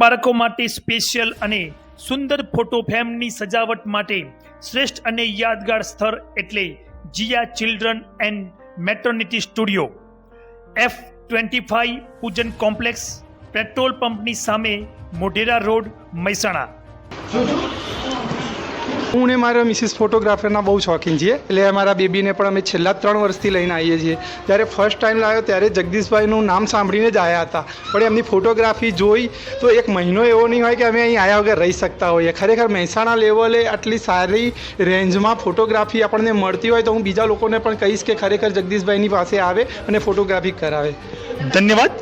બાળકો માટે સ્પેશિયલ અને સુંદર ફોટો ફ્રેમની સજાવટ માટે શ્રેષ્ઠ અને યાદગાર સ્થળ એટલે Jiya children and maternity studio. F twenty five Pujan complex, petrol પંપની સામે મોઢેરા રોડ, મહેસાણા. હું ને મારા મિસિસ ફોટોગ્રાફરના બહુ શોખીન છીએ. એટલે અમારા બેબીને પણ અમે છેલ્લા ત્રણ વર્ષથી લઈને આવીએ છીએ. જ્યારે ફર્સ્ટ ટાઈમ લાવ્યો ત્યારે જગદીશભાઈનું નામ સાંભળીને જ આવ્યા હતા. પણ એમની ફોટોગ્રાફી જોઈ તો એક મહિનો એવો નહીં હોય કે અમે અહીં આવ્યા વગર રહી શકતા હોઈએ. ખરેખર મહેસાણા લેવલે આટલી સારી રેન્જમાં ફોટોગ્રાફી આપણને મળતી હોય તો હું બીજા લોકોને પણ કહીશ કે ખરેખર જગદીશભાઈની પાસે આવે અને ફોટોગ્રાફી કરાવે. ધન્યવાદ.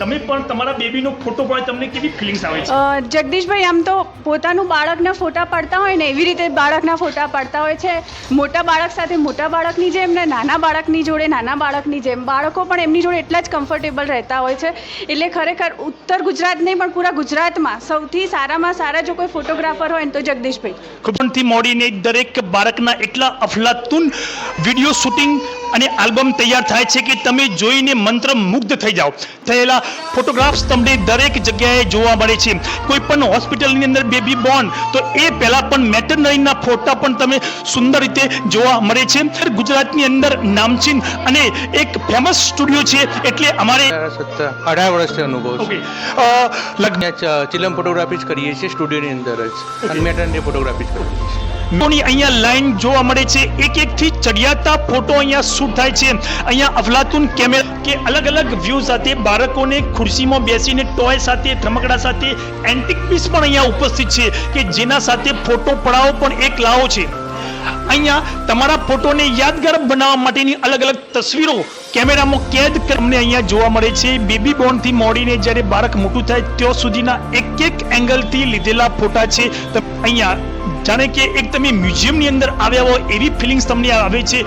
તમે પણ તમારા બેબીનો ફોટો પાડી તમને કેવી ફિલિંગ્સ આવે છે? જગદીશભાઈ આમ તો પોતાનું બાળકના ફોટા પાડતા હોય ને એવી રીતે બાળકના ફોટા પાડતા હોય છે. મોટા બાળક સાથે મોટા બાળકની જેમ ને નાના બાળકની જોડે નાના બાળકની જેમ. બાળકો પણ એમની જોડે એટલા જ કમ્ફર્ટેબલ રહેતા હોય છે. એટલે ખરેખર ઉત્તર ગુજરાત નહીં પણ પૂરા ગુજરાતમાં સૌથી સારામાં સારા જો કોઈ ફોટોગ્રાફર હોય ને તો જગદીશભાઈ. કુટુંબથી મોડીને દરેક બાળકના એટલા અફલાતુન વીડિયો શૂટિંગ અને આલ્બમ તૈયાર થાય છે કે તમે જોઈને મંત્ર મુગ્ધ થઈ જાઓ. થયેલા ફોટોગ્રાફ્સ તમને દરેક જગ્યાએ જોવા મળે છે. કોઈ પણ હોસ્પિટલની અંદર બેબી બોર્ન તો એ પહેલાં પણ મેટરનરીના ફોટા પણ તમે સુંદર રીતે જોવા મળે છે. ગુજરાતની અંદર નામચીન અને એક ફેમસ સ્ટુડિયો છે એટલે અમારે મારા અઢાર વર્ષથી અનુભવ છે. લગ્ન ચિલમ ફોટોગ્રાફી જ કરીએ છીએ સ્ટુડિયોની અંદર જ. અને ફોટોગ્રાફી જ કરીએ છીએ. ફોટોની અહીંયા લાઈન જોવા મળે છે. એક એક થી ચડિયાતા ફોટો અહીંયા શૂટ થાય છે. અહીંયા અફલાતુન કેમેરા કે અલગ અલગ વ્યૂ સાથે બાળકોને ખુરશીમાં બેસીને ટોય સાથે, રમકડા સાથે એન્ટિક પીસ પણ અહીંયા ઉપસ્થિત છે કે જેના સાથે ફોટો પડાવો પણ એક લાવો છે. અહીંયા તમારા ફોટોને યાદગાર બનાવવા માટેની અલગ અલગ તસવીરો કેમેરામાં કેદ અમને અહીંયા જોવા મળે છે. બેબી બોર્નથી મોડીને જ્યારે બાળક મોટું થાય ત્યાં સુધીના એક એક એંગલથી લીધેલા ફોટા છે. તો અહીંયા જાણે કે એક તમે મ્યુઝિયમની અંદર આવ્યા હોય એવી ફિલિંગ્સ તમને આવે છે.